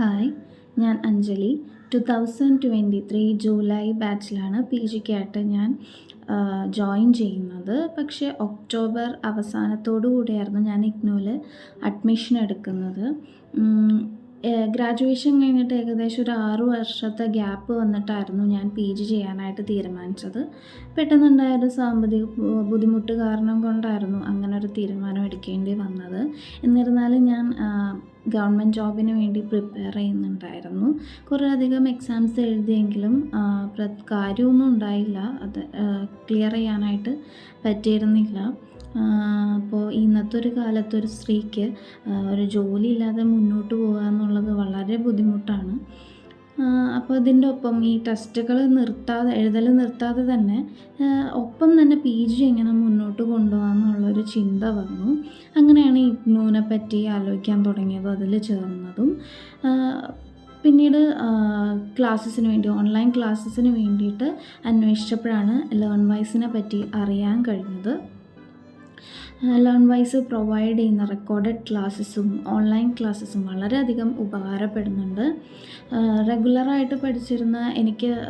Hi ഞാൻ Anjali. Two thousand twenty three July ബാച്ചിലാണ് P ജിക്കായിട്ട് ഞാൻ ജോയിൻ ചെയ്യുന്നത്. പക്ഷേ ഒക്ടോബർ അവസാനത്തോടു കൂടിയായിരുന്നു ഞാൻ ഇഗ്നോയിൽ അഡ്മിഷൻ എടുക്കുന്നത്. ഗ്രാജുവേഷൻ കഴിഞ്ഞിട്ട് ഏകദേശം ഒരു ആറു വർഷത്തെ ഗ്യാപ്പ് വന്നിട്ടായിരുന്നു ഞാൻ പി ജി ചെയ്യാനായിട്ട് തീരുമാനിച്ചത്. പെട്ടെന്നുണ്ടായ ഒരു സാമ്പത്തിക ബുദ്ധിമുട്ട് കാരണം കൊണ്ടായിരുന്നു അങ്ങനെ ഒരു തീരുമാനം എടുക്കേണ്ടി വന്നത്. എന്നിരുന്നാലും ഞാൻ ഗവൺമെന്റ് ജോബിന് വേണ്ടി പ്രിപ്പയർ ചെയ്യുന്നുണ്ടായിരുന്നു. കുറേയധികം എക്സാംസ് എഴുതിയെങ്കിലും കാര്യമൊന്നും ഉണ്ടായില്ല. അത് ക്ലിയർ ചെയ്യാനായിട്ട് പറ്റിയിരുന്നില്ല. അപ്പോൾ ഇന്നത്തെ ഒരു കാലത്ത് ഒരു സ്ത്രീക്ക് ഒരു ജോലി ഇല്ലാതെ മുന്നോട്ട് പോകുക എന്നുള്ളത് വളരെ ബുദ്ധിമുട്ടാണ്. അപ്പോൾ ഇതിന്റെ ഒപ്പം ഈ ടെസ്റ്റുകൾ നിർത്താതെ എഴുതൽ നിർത്താതെ തന്നെ ഒപ്പം തന്നെ പി ജി എങ്ങനെ മുന്നോട്ട് കൊണ്ടുപോകാമെന്നുള്ളൊരു ചിന്ത വന്നു. അങ്ങനെയാണ് ഇഗ്നൂനെ പറ്റി ആലോചിക്കാൻ തുടങ്ങിയതും അതിൽ ചേർന്നതും. പിന്നീട് ക്ലാസ്സസിന് വേണ്ടി ഓൺലൈൻ ക്ലാസ്സസിന് വേണ്ടിയിട്ട് അന്വേഷിച്ചപ്പോഴാണ് ലേൺ വൈസിനെ പറ്റി അറിയാൻ കഴിഞ്ഞത്. ലേൺ വൈസ് പ്രൊവൈഡ് ചെയ്യുന്ന റെക്കോർഡഡ് ക്ലാസ്സസും ഓൺലൈൻ ക്ലാസ്സസും വളരെയധികം ഉപകാരപ്പെടുന്നുണ്ട്. റെഗുലറായിട്ട് പഠിച്ചിരുന്ന എനിക്ക്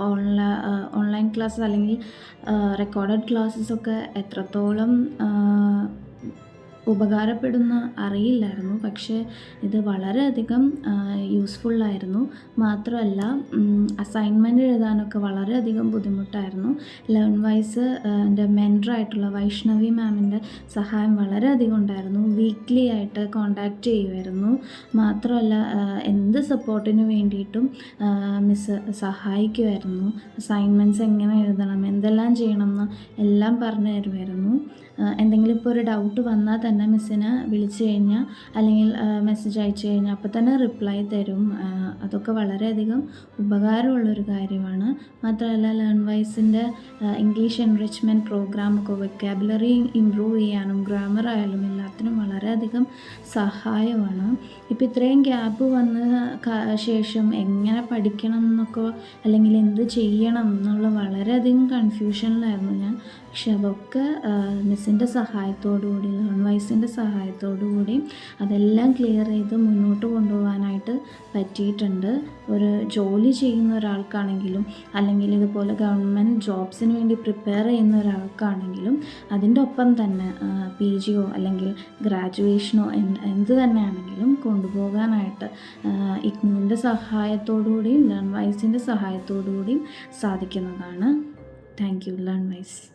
ഓൺലൈ ഓൺലൈൻ ക്ലാസ് അല്ലെങ്കിൽ റെക്കോർഡഡ് ക്ലാസ്സസൊക്കെ എത്രത്തോളം ഉപകാരപ്പെടുന്ന അറിയില്ലായിരുന്നു. പക്ഷേ ഇത് വളരെയധികം യൂസ്ഫുള്ളായിരുന്നു മാത്രമല്ല അസൈൻമെന്റ് എഴുതാനൊക്കെ വളരെയധികം ബുദ്ധിമുട്ടായിരുന്നു. ലേൺ വൈസ് എന്റെ മെന്ററായിട്ടുള്ള വൈഷ്ണവി മാമിന്റെ സഹായം വളരെയധികം ഉണ്ടായിരുന്നു. വീക്ക്ലി ആയിട്ട് കോണ്ടാക്റ്റ് ചെയ്യുമായിരുന്നു. മാത്രമല്ല എന്ത് സപ്പോർട്ടിന് വേണ്ടിയിട്ടും മിസ് സഹായിക്കുമായിരുന്നു. അസൈൻമെന്റ്സ് എങ്ങനെ എഴുതണം എന്തെല്ലാം ചെയ്യണം എന്ന് എല്ലാം പറഞ്ഞു തരുമായിരുന്നു. എന്തെങ്കിലും ഇപ്പോൾ ഒരു ഡൗട്ട് വന്നാൽ തന്നെ മിസ്സിനെ വിളിച്ചു കഴിഞ്ഞാൽ അല്ലെങ്കിൽ മെസ്സേജ് അയച്ചു കഴിഞ്ഞാൽ അപ്പോൾ തന്നെ റിപ്ലൈ തരും. അതൊക്കെ വളരെയധികം ഉപകാരമുള്ളൊരു കാര്യമാണ്. മാത്രമല്ല ലേൺ വൈസിന്റെ ഇംഗ്ലീഷ് എൻറിച്ച്മെന്റ് പ്രോഗ്രാമൊക്കെ വെക്കാബുലറി ഇമ്പ്രൂവ് ചെയ്യാനും ഗ്രാമർ ആയാലും എല്ലാത്തിനും വളരെയധികം സഹായമാണ്. ഇപ്പോൾ ഇത്രയും ഗ്യാപ്പ് വന്ന ശേഷം എങ്ങനെ പഠിക്കണം എന്നൊക്കെ അല്ലെങ്കിൽ എന്ത് ചെയ്യണം എന്നുള്ള വളരെയധികം കൺഫ്യൂഷനിലായിരുന്നു ഞാൻ. അതൊക്കെ മിസ്സിന്റെ സഹായത്തോടു കൂടി ലേൺ വൈസിന്റെ സഹായത്തോടു കൂടി അതെല്ലാം ക്ലിയർ ചെയ്ത് മുന്നോട്ട് കൊണ്ടുപോകാനായിട്ട് പറ്റിയിട്ടുണ്ട്. ഒരു ജോലി ചെയ്യുന്ന ഒരാൾക്കാണെങ്കിലും അല്ലെങ്കിൽ ഇതുപോലെ ഗവൺമെന്റ് ജോബ്സിന് വേണ്ടി പ്രിപ്പയർ ചെയ്യുന്ന ഒരാൾക്കാണെങ്കിലും അതിന്റെ ഒപ്പം തന്നെ പി ജിയോ അല്ലെങ്കിൽ ഗ്രാജുവേഷനോ എന്ത് തന്നെയാണെങ്കിലും കൊണ്ടുപോകാനായിട്ട് ഇഗ്നൂവിന്റെ സഹായത്തോടു കൂടിയും ലേൺ വൈസിന്റെ സഹായത്തോടു കൂടിയും സാധിക്കുന്നതാണ്. Thank you Learnwise.